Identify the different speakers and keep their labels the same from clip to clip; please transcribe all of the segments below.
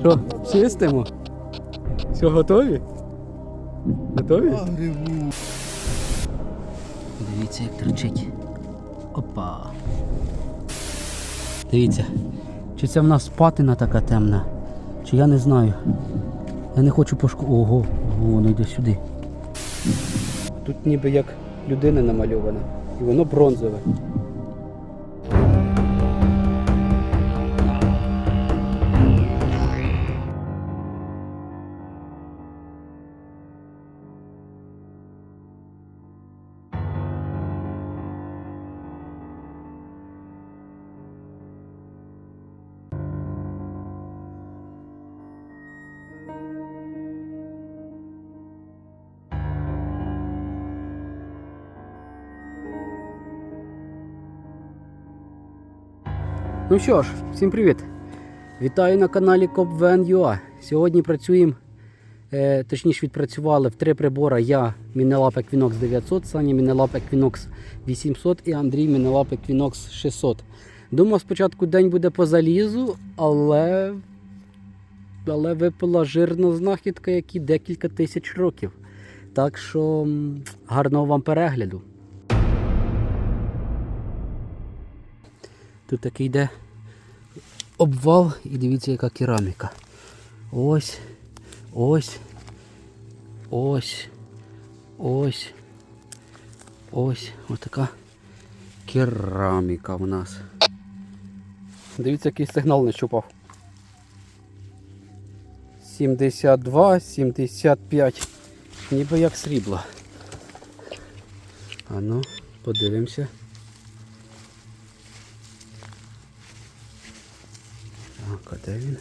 Speaker 1: Що, чистимо? Все, готові? Готові? Дивіться, як тричить. Опа. Дивіться. Чи це в нас патина така темна? Чи я не знаю. Я не хочу пошку. Ого, ого, воно йде сюди. Тут ніби як людина намальована. І воно бронзове. Ну що ж, всім привіт! Вітаю на каналі CopVN.ua. Сьогодні працюємо, е, точніше відпрацювали в три прибора. Я Мінелап Equinox 900, Саня Мінелап Equinox 800 і Андрій Мінелап Equinox 600. Думав, спочатку день буде по залізу, але, але випала жирна знахідка, які декілька тисяч років. Так що гарного вам перегляду. Тут такий йде обвал і дивіться, яка кераміка. Ось, ось, ось, ось, ось, ось така кераміка в нас. Дивіться, який сигнал не щупав. 72, 75. Ніби як срібло. А ну, подивимося. Так, а де він?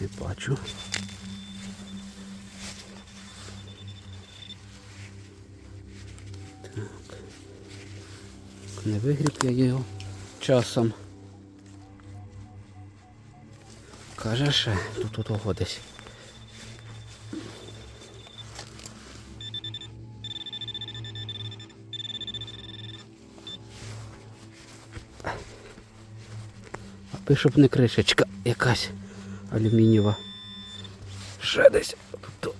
Speaker 1: Не бачу. Так. Не вигріб я його часом. Каже ще, тут тут десь. Аби щоб не кришечка якась алюмінієва. Ще десь. Тут.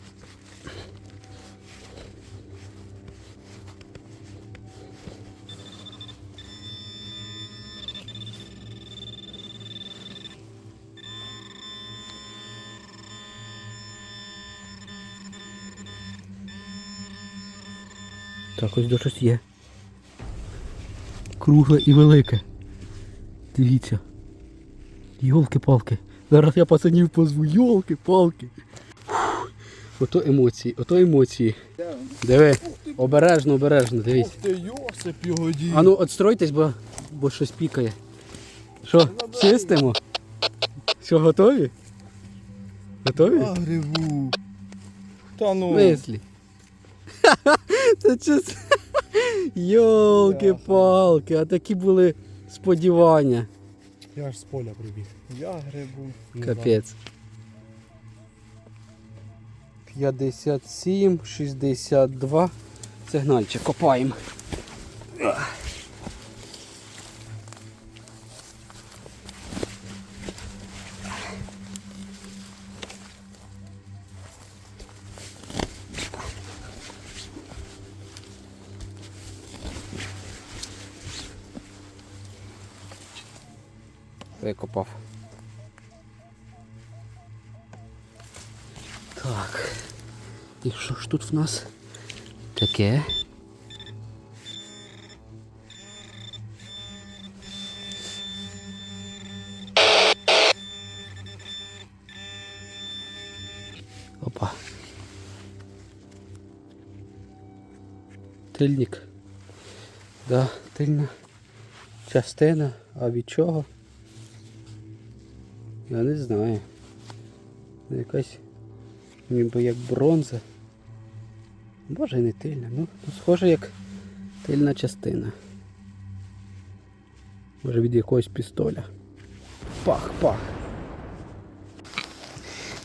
Speaker 1: Так, ось до щось є. Кругле і велике. Дивіться. Йолки-палки. Зараз я пацанів позву. Йолки-палки. Ото емоції, ото емоції. Диви, обережно, обережно,
Speaker 2: дій.
Speaker 1: А ну отстройтесь, бо, бо щось пікає. Що, чистимо? Що, готові? Готові?
Speaker 2: А грибу. Та ну.
Speaker 1: Мислі. Це чисто. Йолки-палки, а такі були сподівання.
Speaker 3: Я аж з поля прибіг.
Speaker 2: Я грибу.
Speaker 1: Капець. 57, 62. Сигнальчик копаємо. Викопав. Так. І що ж тут в нас таке? Опа. Тильник. Да, тильна частина. А від чого? Я не знаю. Якась ніби як бронза. Боже, не тильна. Ну, ну, схоже як тильна частина. Може від якогось пістоля. Пах, пах.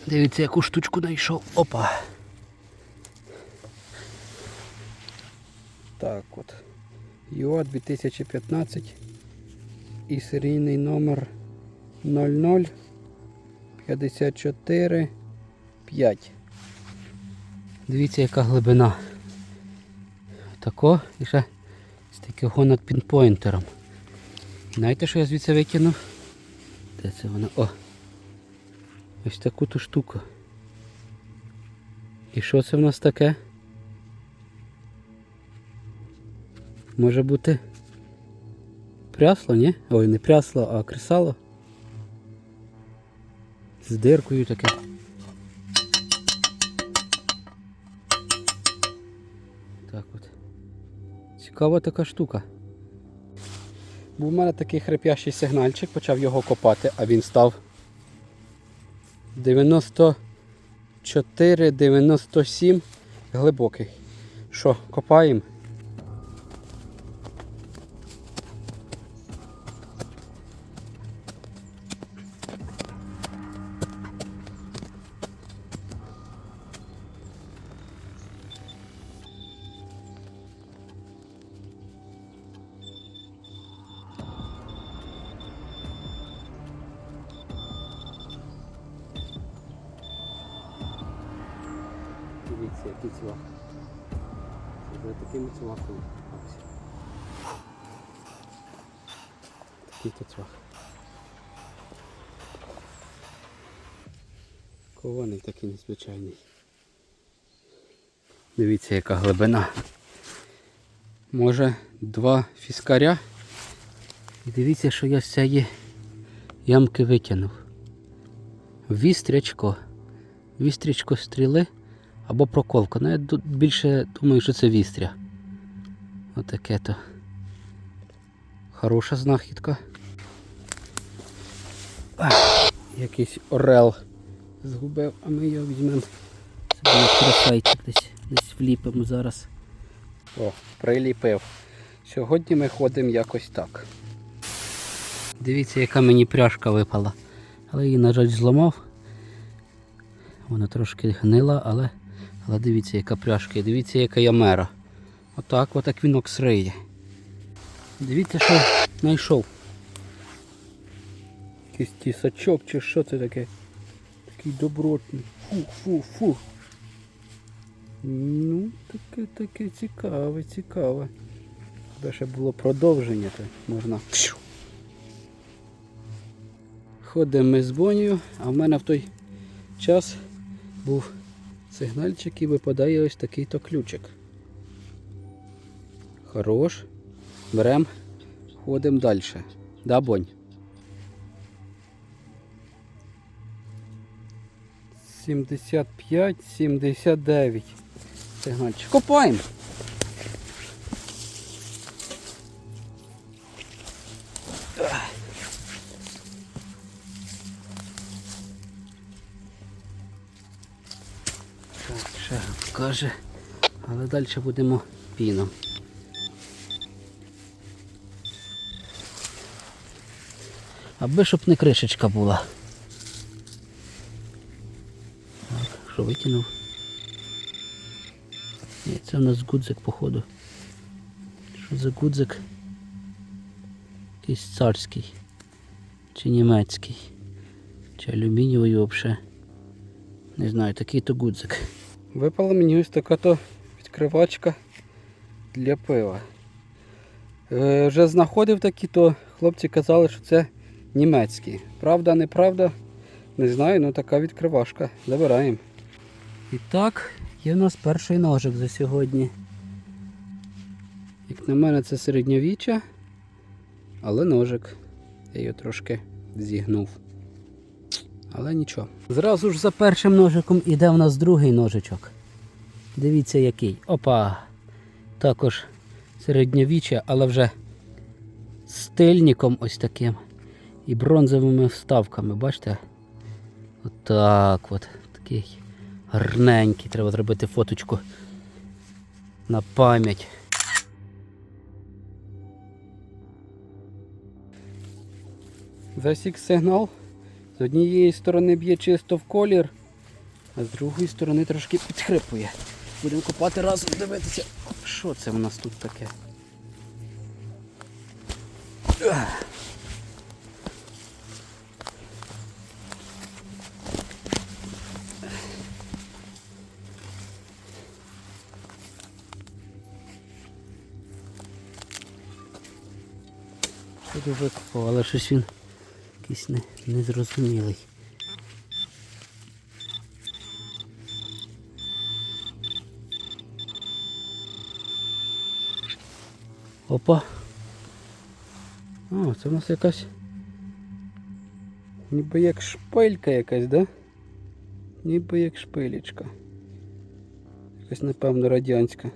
Speaker 1: Дивіться, яку штучку знайшов. Опа. Так от. ЮА 2015 і серійний номер 00 54 5. Дивіться, яка глибина. Тако і ще з такого над пінпойнтером. Знаєте, що я звідси викинув? Де це воно? О! Ось таку ту штуку. І що це в нас таке? Може бути прясло, ні? Ой, не прясло, а кресало. З диркою таке. Так от. Цікава така штука. Був у мене такий хрипящий сигнальчик, почав його копати, а він став 94-97 глибокий. Що, копаємо? Дивіться, який цвах. Це за таким цвахом. Такий то цвах. Кований такий незвичайний. Дивіться, яка глибина. Може два фіскаря. І дивіться, що я з цієї ямки витягнув. Вістрячко. Вістрячко стріли або проколка. Ну, я більше думаю, що це вістря. Отаке то. Хороша знахідка. Ах, якийсь орел згубив, а ми його візьмемо. Це на трофейчик десь, десь вліпимо зараз. О, приліпив. Сьогодні ми ходимо якось так. Дивіться, яка мені пряжка випала. Але її, на жаль, зламав. Вона трошки гнила, але, але дивіться, яка пряжка. І дивіться, яка ямера. Отак, отак вінок сриє. Дивіться, що знайшов. Якийсь тісачок чи що це таке? Такий добротний. Фу, фу, фу. Ну, таке, таке цікаве, цікаве. Якби ще було продовження, то можна. Ходимо ми з Бонію, а в мене в той час був сигнальчик і випадає ось такий то ключик. Хорош. Берем, ходимо далі. Да, Бонь? Сімдесят п'ять, сімдесят дев'ять. Сигнальчик. Копаємо. Каже, але далі будемо піном. Аби щоб не кришечка була. Так, що викинув? Ні, це у нас гудзик, походу. Що за гудзик? Якийсь царський. Чи німецький. Чи алюмінієвий взагалі. Не знаю, такий то гудзик. Випала мені ось така то відкривачка для пива. Е, вже знаходив такі, то хлопці казали, що це німецькі. Правда, неправда, не знаю, ну така відкривашка. Забираємо. І так, є в нас перший ножик за сьогодні. Як на мене, це середньовіччя, але ножик. Я його трошки зігнув. Але нічого. Зразу ж за першим ножиком іде в нас другий ножичок. Дивіться який. Опа! Також середньовіччя, але вже з тильником ось таким. І бронзовими вставками, бачите? Отак от. Такий гарненький. Треба зробити фоточку на пам'ять. Засік сигнал. З однієї сторони б'є чисто в колір, а з другої сторони трошки підхрипує. Будемо копати разом, дивитися, що це в нас тут таке. Тут викопав, але щось він якийсь не, незрозумілий. Опа. О, це в нас якась. Ніби як шпилька якась, да? Ніби як шпилечка. Якась, напевно, радянська.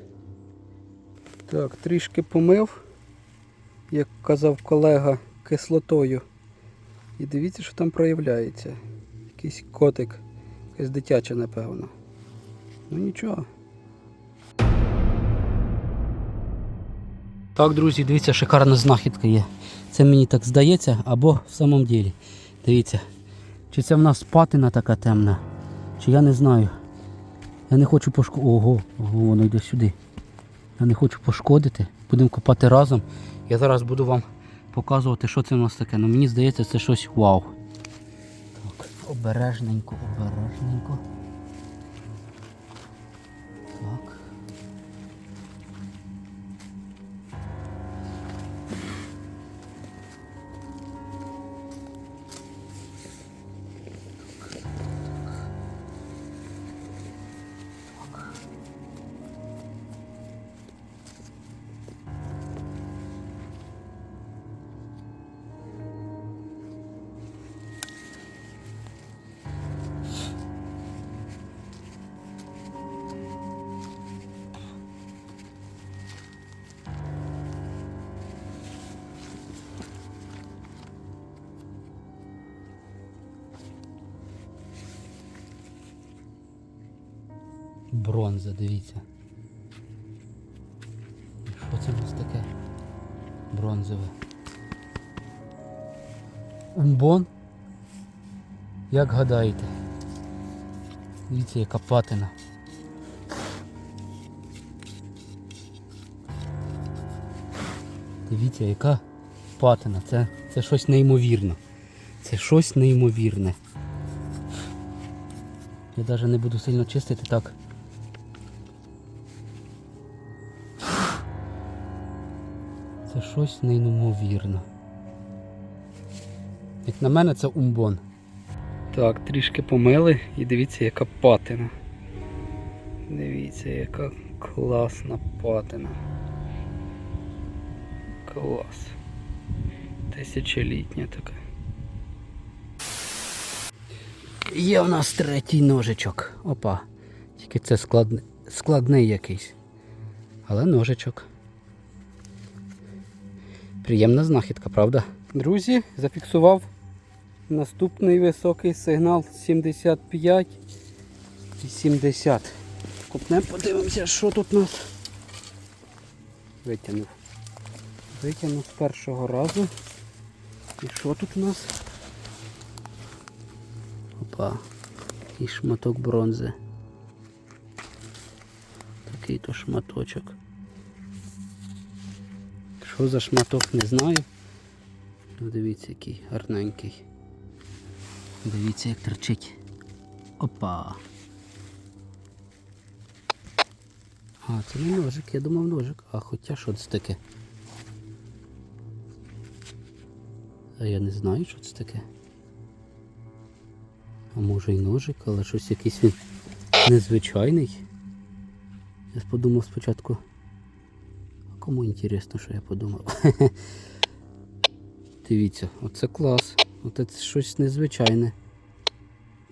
Speaker 1: Так, трішки помив, як казав колега, кислотою. І дивіться, що там проявляється. Якийсь котик, якась дитяча, напевно. Ну нічого. Так, друзі, дивіться, шикарна знахідка є. Це мені так здається, або в самому ділі. Дивіться. Чи це в нас патина така темна, чи я не знаю. Я не хочу пошкодити. Ого, ого, воно йде сюди. Я не хочу пошкодити. Будемо копати разом. Я зараз буду вам показувати, що це в нас таке. Ну мені здається, це щось вау. Так, обережненько, обережненько. Бронза, дивіться. Що це в нас таке? Бронзове. Умбон? Як гадаєте? Дивіться, яка патина. Дивіться, яка патина. Це, це щось неймовірне. Це щось неймовірне. Я навіть не буду сильно чистити так. Це щось неймовірне. Як на мене, це умбон. Так, трішки помили і дивіться, яка патина. Дивіться, яка класна патина. Клас. Тисячолітня така. Є в нас третій ножичок. Опа. Тільки це склад... складний якийсь. Але ножичок. Приємна знахідка, правда? Друзі, зафіксував наступний високий сигнал 75 і 70. Купнемо, подивимося, що тут у нас. Витягнув. Витягнув з першого разу. І що тут у нас? Опа. Такий шматок бронзи. Такий то шматочок. Що за шматок, не знаю. Ну дивіться, який гарненький. Дивіться, як торчить. Опа. А, це не ножик, я думав ножик. А хоча що це таке? А я не знаю, що це таке. А може і ножик, але щось якийсь він незвичайний. Я подумав спочатку. Кому інтересно, що я подумав? Дивіться, оце клас. Оце це щось незвичайне.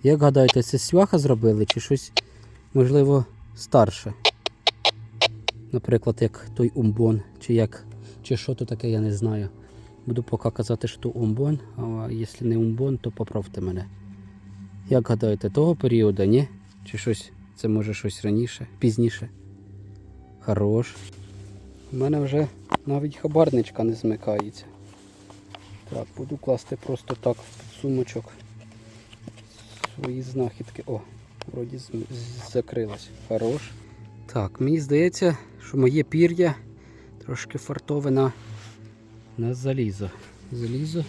Speaker 1: Як гадаєте, це свяха зробили чи щось, можливо, старше? Наприклад, як той умбон, чи як, чи що то таке, я не знаю. Буду поки казати, що то умбон, а якщо не умбон, то поправте мене. Як гадаєте, того періоду, ні? Чи щось, це може щось раніше, пізніше? Хорош. У мене вже навіть хабарничка не змикається. Так, буду класти просто так в сумочок свої знахідки. О, вроді закрилась. Хорош. Так, мені здається, що моє пір'я трошки фартове на на залізо. Залізо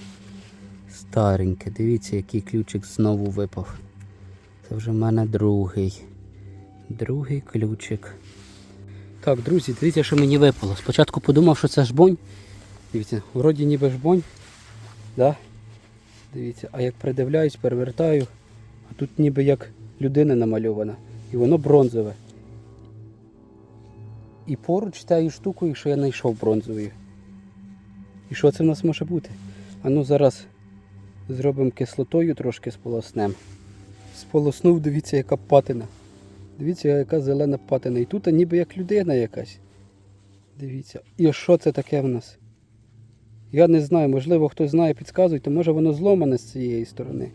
Speaker 1: стареньке. Дивіться, який ключик знову випав. Це вже в мене другий. Другий ключик. Так, друзі, дивіться, що мені випало. Спочатку подумав, що це жбонь. Дивіться, вроді ніби жбонь. Да? Дивіться, а як придивляюсь, перевертаю, а тут ніби як людина намальована. І воно бронзове. І поруч тією штукою, що я знайшов бронзовою. І що це в нас може бути? А ну зараз зробимо кислотою трошки сполоснем. Сполоснув, дивіться, яка патина. Дивіться, яка зелена патина. І тут ніби як людина якась. Дивіться. І що це таке в нас? Я не знаю, можливо, хтось знає, підказуйте, може воно зломане з цієї сторони.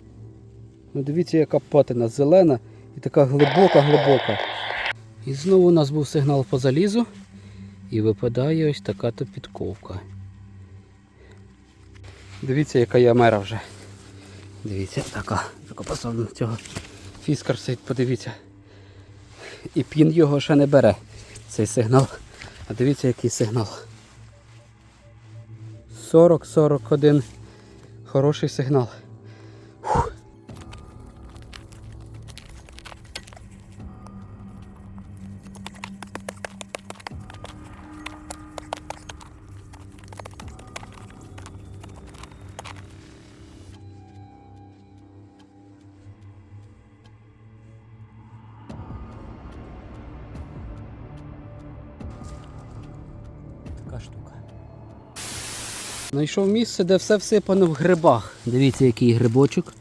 Speaker 1: Ну дивіться, яка патина зелена і така глибока-глибока. І знову у нас був сигнал по залізу. І випадає ось така то підковка. Дивіться, яка ямера вже. Дивіться, така. Поставлена цього фіскар сидить, подивіться. І пін його ще не бере, цей сигнал. А дивіться, який сигнал. 40-41. Хороший сигнал. Фух. Знайшов місце, де все всипано в грибах. Дивіться, який грибочок.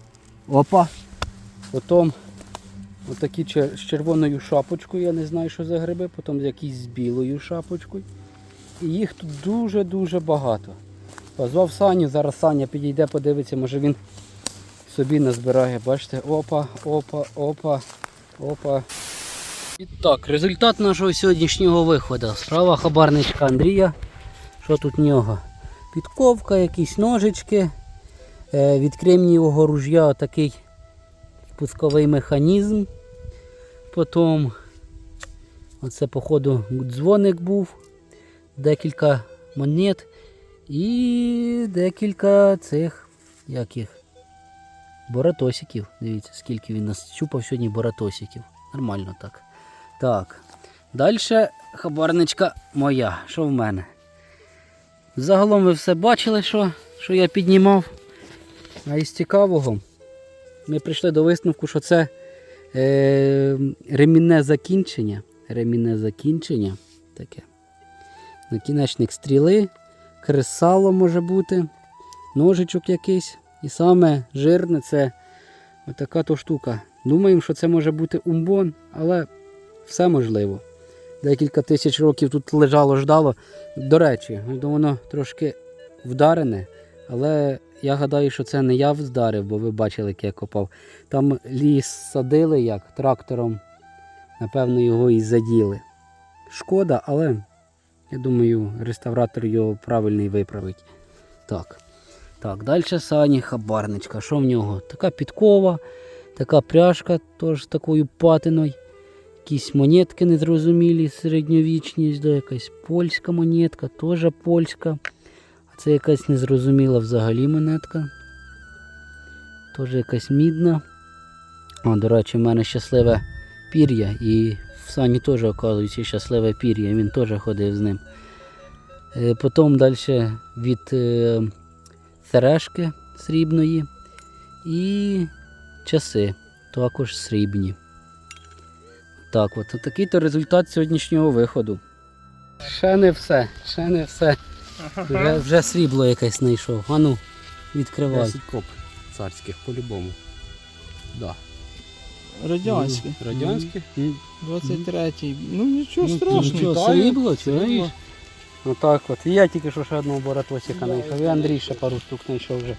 Speaker 1: Опа. Потім отакі з червоною шапочкою, я не знаю, що за гриби, потім якісь з білою шапочкою. І їх тут дуже-дуже багато. Позвав Саню, зараз Саня підійде, подивиться, може він собі назбирає. Бачите, опа, опа, опа, опа. І так, результат нашого сьогоднішнього виходу. Справа хабарничка Андрія. Що тут в нього? Підковка, якісь ножички. Е, Від кремнієвого ружья такий спусковий механізм. Потім оце, походу, дзвоник був, декілька монет і декілька цих яких боратосиків. Дивіться, скільки він нас чупав сьогодні боратосиків. Нормально так. Так. Далі хабарничка моя. Що в мене? Загалом ви все бачили, що, що я піднімав. А із цікавого ми прийшли до висновку, що це е, ремінне закінчення. Ремінне закінчення таке. Накінечник стріли, кресало може бути, ножичок якийсь. І саме жирне це отака то штука. Думаємо, що це може бути умбон, але все можливо. Декілька тисяч років тут лежало, ждало. До речі, ну, воно трошки вдарене, але я гадаю, що це не я вдарив, бо ви бачили, як я копав. Там ліс садили як трактором, напевно, його і заділи. Шкода, але я думаю, реставратор його правильний виправить. Так. Так, далі Сані хабарничка. Що в нього? Така підкова, така пряжка теж такою патиною. Якісь монетки незрозумілі, середньовічні, да, якась польська монетка, теж польська. А це якась незрозуміла взагалі монетка. Теж якась мідна. О, до речі, в мене щасливе пір'я. І в Сані теж, оказується, щасливе пір'я, він теж ходив з ним. Е, Потім далі від е, сережки срібної і часи також срібні. Так, от такий то результат сьогоднішнього виходу. Ще не все, ще не все. Вже, вже срібло якесь знайшов. Ану, відкривай.
Speaker 3: 10 коп царських по-любому. Да.
Speaker 2: Радянський.
Speaker 1: Радянське? М.
Speaker 2: 23-й. Ну нічого
Speaker 1: Ну,
Speaker 2: страшного.
Speaker 1: нічого,
Speaker 2: срібло,
Speaker 1: чуєш? Отак от. І я тільки що ще одного боратосика знайшов. І Андрій ще пару штук знайшов вже.